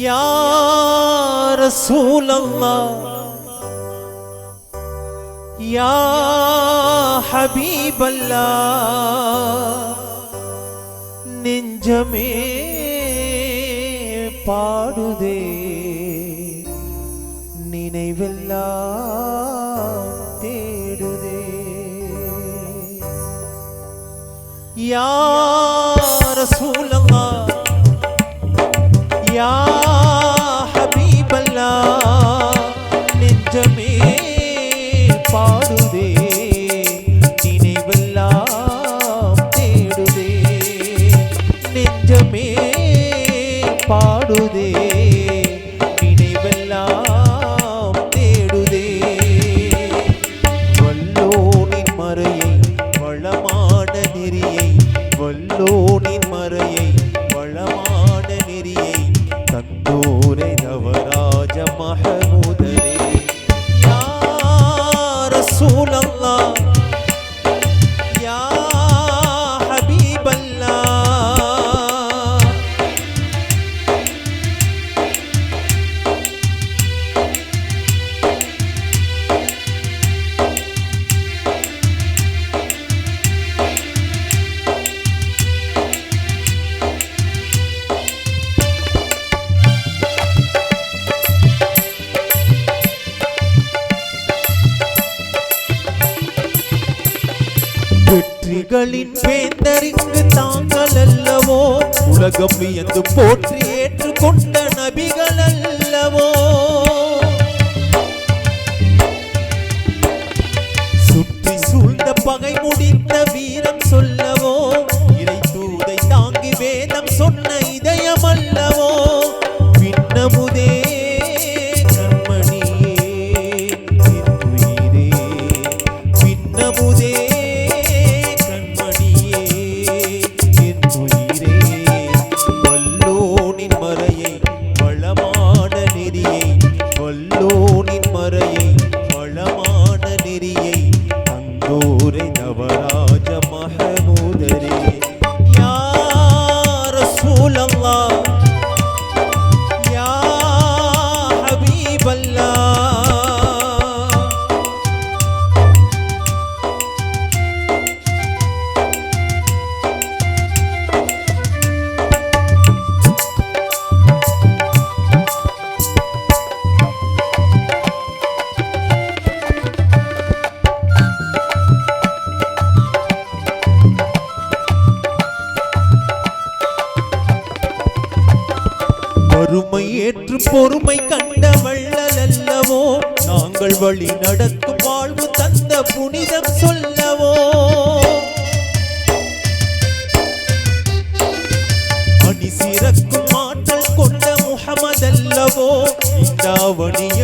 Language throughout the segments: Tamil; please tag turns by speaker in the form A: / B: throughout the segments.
A: يا رسول الله يا حبيب الله நெஞ்சமே பாடுதே நினைவெல்லாம் தேடுதே யா ரசூலல்லா யா பாடுதே நினைவெல்லாம் தேடுதே. வல்லோனின் மறையை வளமான நெறியை வல்லோனின் மறையை வெற்றிகளின் வேந்தரிங்கு தாங்கள் அல்லவோ உலகம் வியந்து போற்றி ஏற்றுக்கொண்ட நபிகள் அல்லவோ சுற்றி சூழ்ந்த பகை முடித்த வீரம் சொல்லவோ? இறை தூதை தாங்கி வேதம் சொன்ன இதயம் அல்லவோ दूरे नवरा வறுமை ஏற்று பொறுமை கண்ட வள்ளல் அல்லவோ நாங்கள் வழி நடத்தும் வாழ்வு தந்த புனிதம் சொல்லவோ? அணி சிறக்கும் ஆற்றல் கொண்ட முகமதல்லவோ? இந்த எங்கும்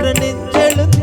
A: నిద్ర